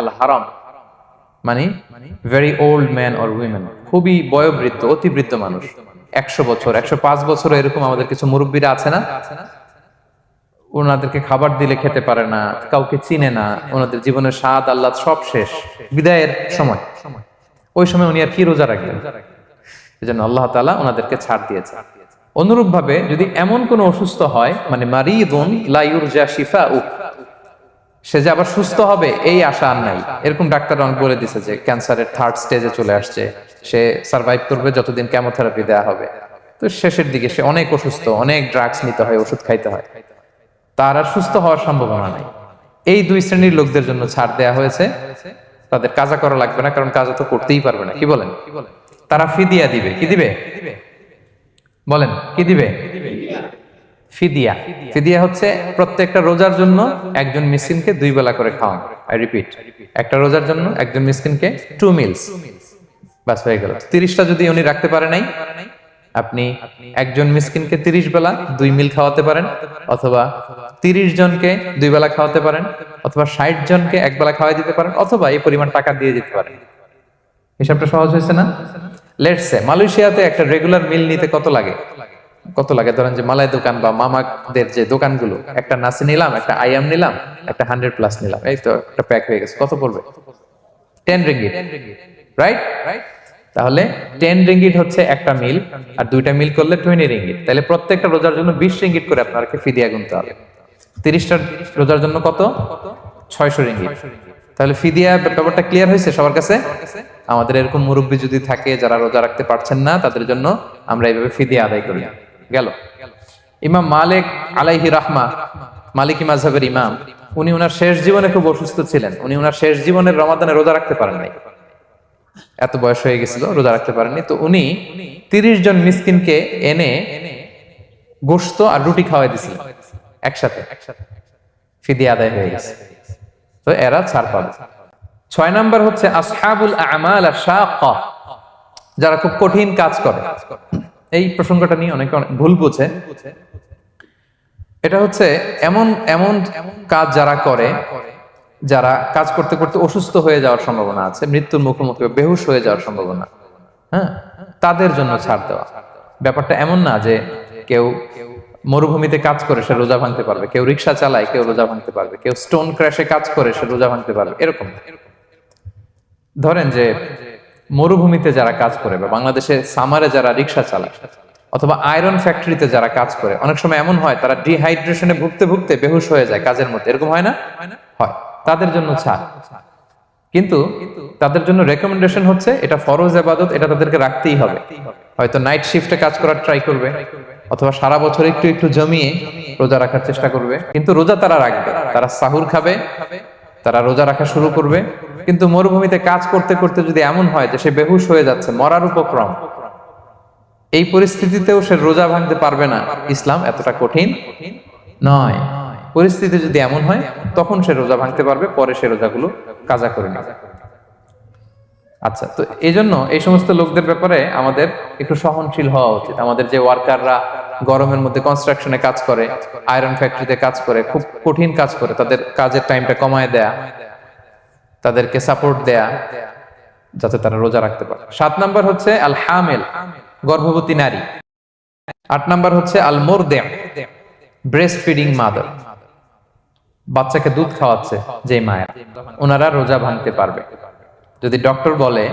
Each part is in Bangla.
আল হারাম মানে very old man or women খুবই বয়োবৃদ্ধ অতিবৃত্ত মানুষ। একশো বছর, একশো পাঁচ বছর এরকম আমাদের কিছু মুরব্বীরা আছে না? ওনাদেরকে খাবার দিলে খেতে পারে না, কাউকে চিনে না, ওনাদের জীবনের স্বাদ আল্লাহ সব শেষ, বিদায়ের সময়। ওই সময় উনি আর কি রোজা রাখবেন এই জন্য আল্লাহ তালা ওনাদেরকে ছাড় দিয়েছে। অনুরূপ ভাবে যদি এমন কোনো অসুস্থ হয় মানে মারিদুন লাইউর যা শিফা উক সে যে আবার সুস্থ হবে, এই আশা আর নাই। এরকম ডাক্তার অনেক বলে দিছে যে ক্যান্সারের থার্ড স্টেজে চলে আসছে। সে সার্ভাইভ করবে যতদিন কেমোথেরাপি দেওয়া হবে। তো শেষের দিকে সে অনেক অসুস্থ, অনেক ড্রাগস নিতে হয়, ওষুধ খাইতে হয়। তার আর সুস্থ হওয়ার সম্ভাবনা নাই। এই দুই শ্রেণির লোকদের জন্য ছাড় দেয়া হয়েছে। তাদের কাজা করা লাগবে না, কারণ কাজা তো করতেই পারবে না। কি বলেন? তারা ফিদিয়া দিবে। কি দিবে? বলেন, কি দিবে? ফিদিয়া। ফিদিয়া হচ্ছে প্রত্যেকটা রোজার জন্য একজন মিসকিনকে দুই বেলা করে খাওয়ান। আই রিপিট একটা রোজার জন্য একজন মিসকিনকে টু মিলস বাস হয়ে গেল। তিরিশটা যদি উনি রাখতে পারে নাই, আপনি একজন মিসকিনকে তিরিশ বেলা দুই মিল খাওয়াতে পারেন, অথবা তিরিশ জনকে দুই বেলা খাওয়াতে পারেন, অথবা ষাট জনকে এক বেলা খাওয়াই দিতে পারেন, অথবা এই পরিমাণ টাকা দিয়ে দিতে পারেন। হিসাবটা সহজ হয়েছে না? লেটসে মালয়েশিয়াতে একটা রেগুলার মিল নিতে কত লাগে? কত লাগে? ধরেন যে মালাই দোকান বা মামাদের যে দোকানগুলো, একটা নাসি নিলাম, একটা আইয়াম নিলাম, একটা হান্ড্রেড প্লাস নিলাম, এই তো একটা প্যাক হয়ে গেছে, কত পড়বে? টেন রিঙ্গিট রাইট তাহলে টেন রিঙ্গিট হচ্ছে একটা মিল, আর দুইটা মিল করলে টোয়েন্টি রিঙ্গিট তাহলে প্রত্যেকটা রোজার জন্য বিশ রিঙ্গিট করে আপনাকে ফিদিয়া গুনতে হবে। তিরিশটা রোজার জন্য কত? ছয়শো রিঙ্গিট তাহলে ফিদিয়া ব্যাপারটা ক্লিয়ার হয়েছে সবার কাছে? আমাদের এরকম মুরব্বী যদি থাকে যারা রোজা রাখতে পারছেন না, তাদের জন্য আমরা এইভাবে ফিদিয়া আদায় করি। গেল। ইমাম মালিক আলাইহি রাহমা, মালিকি মাঝহের ইমাম, উনি ওনার শেষ জীবনে খুব অসুস্থ ছিলেন। উনি ওনার শেষ জীবনের রমাদানে রোজা রাখতে পারেন নাই। এত বয়স হয়ে গেছিল, রোজা রাখতে পারেননি। তো উনি তিরিশ জন মিসকিনকে এনে গোস্ত আর রুটি খাওয়াই দিছিলেন একসাথে। ফিদিয়া আদায় হয়ে গেছে। তো এরা ছাড় পাবে। ছয় নাম্বার হচ্ছে আসহাবুল আমাল যারা খুব কঠিন কাজ করে। এই প্রসঙ্গটা নিয়ে অনেকে অনেক ভুল বুঝে। এটা হচ্ছে এমন এমন কাজ যারা করে, যারা কাজ করতে করতে অসুস্থ হয়ে যাওয়ার সম্ভাবনা আছে, মৃত্যুর মুখোমুখি, বেহুশ হয়ে যাওয়ার সম্ভাবনা। হ্যাঁ? তাদের জন্য ছাড় দেওয়া। ব্যাপারটা এমন না যে কেউ মরুভূমিতে কাজ করে সে রোজা ভাঙতে পারবে, কেউ রিক্সা চালায় কেউ রোজা ভাঙতে পারবে, কেউ স্টোন ক্র্যাশে কাজ করে সে রোজা ভাঙতে পারবে, এরকম ধরেন যে মরুভূমিতে যারা কাজ করে বা বাংলাদেশে সামারে যারা রিক্সা চালায় অথবা আয়রন ফ্যাক্টরিতে যারা কাজ করে, অনেক সময় এমন হয় তারা ডিহাইড্রেশনে ভুগতে ভুগতে বেহুশ হয়ে যায় কাজের মধ্যে। এরকম হয় না? হয়। তাদের জন্য ছাড় কিন্তু তাদের জন্য রেকমেন্ডেশন হচ্ছে এটা ফরজ আবাদত, এটা তাদেরকে রাখতেই হবে। হয়তো নাইট শিফটে কাজ করার ট্রাই করবে, অথবা সারা বছর একটু একটু জমিয়ে রোজা রাখার চেষ্টা করবে। কিন্তু রোজা তারা রাখবে, তারা সাহুর খাবে তারা রোজা রাখা শুরু করবে। কিন্তু মরুভূমিতে কাজ করতে করতে যদি এমন হয় যে সে বেহুশ হয়ে যাচ্ছে, মরার উপক্রম, এই পরিস্থিতিতেও সে রোজা ভাঙতে পারবে না। ইসলাম এতটা কঠিন নয়। পরিস্থিতি যদি এমন হয়, তখন সে রোজা ভাঙতে পারবে, পরে সে রোজাগুলো কাজা করে নেবে। আচ্ছা তো এই জন্য এই সমস্ত লোকদের ব্যাপারে আমাদের একটু সহনশীল হওয়া উচিত। আমাদের যে ওয়ার্কাররা গরমের মধ্যে কনস্ট্রাকশনে কাজ করে আয়রন ফ্যাক্টরিতে কাজ করে, খুব কঠিন কাজ করে, তাদের কাজের টাইমটা কমায় দেয়া, তাদেরকে সাপোর্ট দেয়া, যাতে তারা রোজা রাখতে পারে। সাত নাম্বার হচ্ছে আল হামেল গর্ভবতী নারী। আট নাম্বার হচ্ছে আল মোরদে ব্রেস্ট ফিডিং মাদার বাচ্চাকে দুধ খাওয়াচ্ছে যে মায়ের, ওনারা রোজা ভাঙতে পারবে। যদি ডক্টর বলে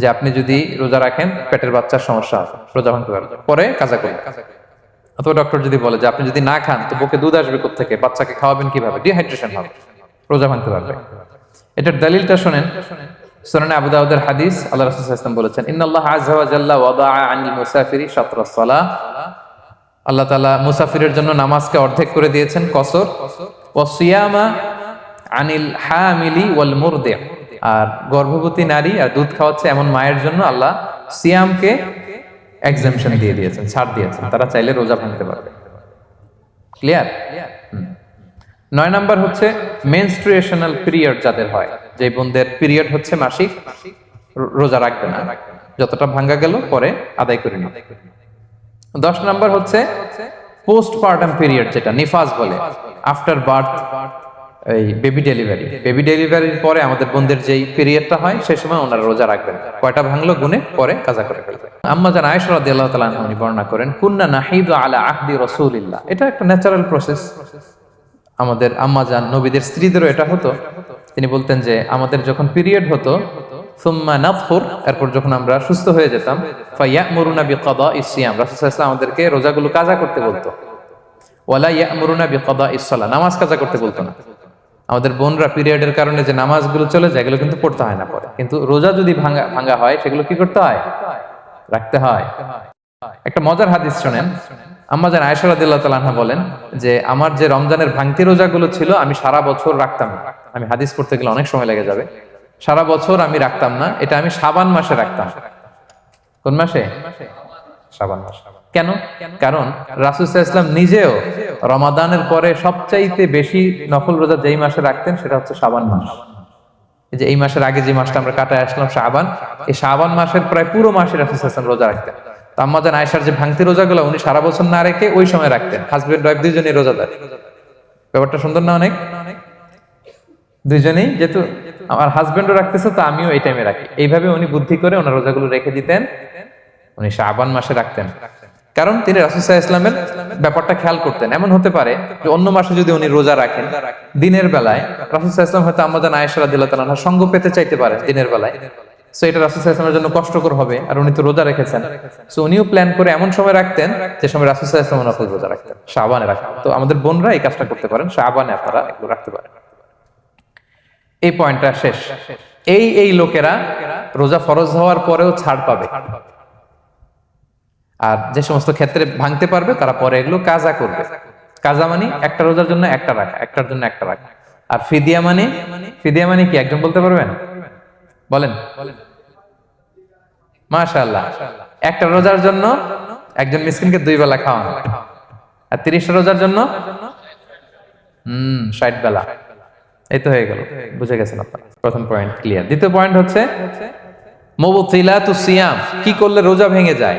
যে আপনি যদি রোজা রাখেন, পেটের বাচ্চার সমস্যা হবে, রোজা ভাঙতে পারবে। পরে কাজা করবেন অথবা ডক্টর যদি বলে যে আপনি যদি না খান, তো বুকে দুধ আসবে থেকে বাচ্চাকে খাওয়াবেন কীভাবে? ডিহাইড্রেশন হবে। রোজা ভাঙতে পারবে। এটার দলিলটা শোনেন। সুনানে আবু দাউদের হাদিস, আল্লাহ রাসূল ওয়াসাল্লাম বলেছেন, ইন্নাল্লাহ আযজা ওয়া জাল্লা ওয়াদাআ আনিল মুসাফিরি শাতরাস সালাহ আল্লাহ তাআলা মুসাফিরের জন্য নামাজকে অর্ধেক করে দিয়েছেন, কসর। ওয়া সিয়ামা আনিল হামিলি ওয়াল মুরদি আর গর্ভবতী নারী আর দুধ খাওয়াচ্ছে এমন মায়ের জন্য আল্লাহ সিয়ামকে এক্সামশন দিয়ে দিয়েছেন ছাড় দিয়েছেন তারা চাইলে রোজা ভাঙতে পারবে। ক্লিয়ার নয় নাম্বার হচ্ছে মেনস্ট্রুয়েশনাল পিরিয়ড যাদের হয় যে বোনদের পিরিয়ড হচ্ছে মাসিক রোজা রাখবে না। যতটা ভাঙ্গা গেল পরে আদায় করে নিবে। দশ নাম্বার হচ্ছে পোস্ট পার্টাম পিরিয়ড যেটা নিফাজ বলে আফটার বার্থ এই বেবি ডেলিভারি বেবি ডেলিভারির পরে আমাদের বোনদের যেই পিরিয়ডটা হয়, সেই সময় ওনারা রোজা রাখবেন। কয়টা ভাঙলো গুনে পরে কাজা করে ফেলবে আম্মা জান আয়েশা রাদিয়াল্লাহু তাআলা আনহা, উনি বর্ণনা করেন, কুন্না নাহিদু আলা আহদি রাসূলিল্লাহ। এটা একটা ন্যাচারাল প্রসেস আমাদের আম্মা জান, নবীদের স্ত্রীদেরও এটা হতো। তিনি বলতেন যে, আমাদের যখন পিরিয়ড হতো, সুম্মা নাফুর এরপর যখন আমরা সুস্থ হয়ে যেতাম ফাইয়ামুরুনা বিকাদা ইসিয়াম রাসূল সাল্লাল্লাহু আলাইহি ওয়াসাল্লাম আমাদেরকে রোজাগুলো কাজা করতে বলতো। ওয়ালা ইয়ামুরুনা বিকাদা ইসসালাহ নামাজ কাজা করতে বলতো না। আমাদের বোনরা পিরিয়ডের কারণে যে নামাজগুলো চলে যায়, এগুলো কিন্তু পড়তে হয় না পরে। কিন্তু রোজা যদি ভাঙা ভাঙা হয়, সেগুলো কি করতে হয়? রাখতে হয়। একটা মজার হাদিস শোনেন। আম্মা জান আয়েশা রাদিয়াল্লাহু তাআলা বলেন যে, আমার যে রমজানের ভাঙতি রোজাগুলো ছিল, আমি সারা বছর রাখতাম না। আমি হাদিস পড়তে গেলে অনেক সময় লেগে যাবে। সারা বছর আমি রাখতাম না। এটা আমি সাবান মাসে রাখতাম। কোন মাসে? সাবান মাস। কেন? কারণ ইসলাম নিজেও রমাদানের পরে সবচাইতে বেশি নফল রোজা যেই মাসে রাখতেন সেটা হচ্ছে সাবান মাস। যে এই মাসের আগে যে মাসটা আমরা কাটায় আসলাম শাবান, এই শাবান মাসের প্রায় পুরো মাসে রাসুল রোজা রাখতেন। তো আয়েশার যে ভাঙতি উনি সারা বছর না রেখে ওই সময় রাখতেন। হাজবেন্ড ওয়াইফ ব্যাপারটা সুন্দর না অনেক? যেহেতু আমার রাখতেছে, তো আমিও এই টাইমে রাখি। এইভাবে উনি বুদ্ধি করে ওনার রোজাগুলো রেখে দিতেন। উনি শাবান মাসে রাখতেন। কারণ তিনি রাসুসাহ ইসলামের ব্যাপারটা খেয়াল করতেন। এমন হতে পারে যে অন্য মাসে যদি উনি রোজা রাখেন, দিনের বেলায় রাসুসাহ ইসলাম হয়তো আমাদের আয়েশারা দিল্লাহ তালা সঙ্গ পেতে চাইতে পারে দিনের বেলায়। সো এটা রাসুসাহ ইসলামের জন্য কষ্টকর হবে আর উনি তো রোজা রেখেছেন। সো উনিও প্ল্যান করে এমন সময় রাখতেন যে সময় রাসুসাহ ইসলাম নফল রোজা রাখতেন। রাখতেন। তো আমাদের বোনরা এই কাজটা করতে পারেন। শাবানে আপনারা এগুলো রাখতে পারেন। এই পয়েন্টটা শেষ। এই এই লোকেরা রোজা ফরজ হওয়ার পরেও ছাড় পাবে। আর যে সমস্ত ক্ষেত্রে ভাঙতে পারবে, তারা পরে এগুলো কাজা করবে। কাজা মানে একটা রোজার জন্য একটা রাখা একটার জন্য একটা রাখা আর ফিদিয়া মানে ফিদিয়া মানে কি? একজন বলতে পারবেন? বলেন। মাশাআল্লাহ। একটা রোজার জন্য একজন মিসকিনকে দুই বেলা খাওয়ানো। আর তিরিশটা রোজার জন্য? হম, ষাট বেলা। এই তো হয়ে গেল। বুঝে গেছেন আপনারা। প্রথম পয়েন্ট ক্লিয়ার দ্বিতীয় পয়েন্ট হচ্ছে, মোবতিলাতু সিয়াম। কি করলে রোজা ভেঙে যায়?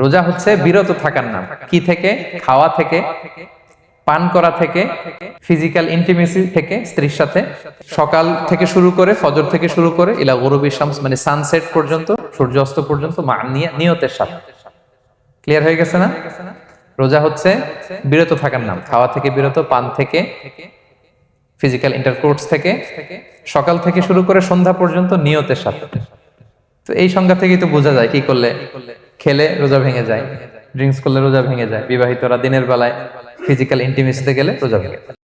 রোজা হচ্ছে বিরত থাকার নাম। কি থেকে? খাওয়া থেকে, পান করা থেকে ফিজিক্যাল ইন্টিমেসি থেকে, স্ত্রীর সাথে। সকাল থেকে শুরু করে, ফজর থেকে শুরু করে, ইলা গরুবি শামস মানে সানসেট পর্যন্ত, সূর্যাস্ত পর্যন্ত নিয়তের সাথে। ক্লিয়ার হয়ে গেছে না? রোজা হচ্ছে বিরত থাকার নাম। খাওয়া থেকে বিরত, পান থেকে ফিজিক্যাল ইন্টারকোর্স থেকে, সকাল থেকে শুরু করে সন্ধ্যা পর্যন্ত নিয়তের সাথে। তো এই সংজ্ঞা থেকেই তো বোঝা যায় কি করলে খেলে রোজা ভেঙে যায় ড্রিঙ্কস করলে রোজা ভেঙে যায় বিবাহিতরা দিনের বেলায় ফিজিক্যাল ইন্টিমেসিতে গেলে রোজা ভেঙে যায়।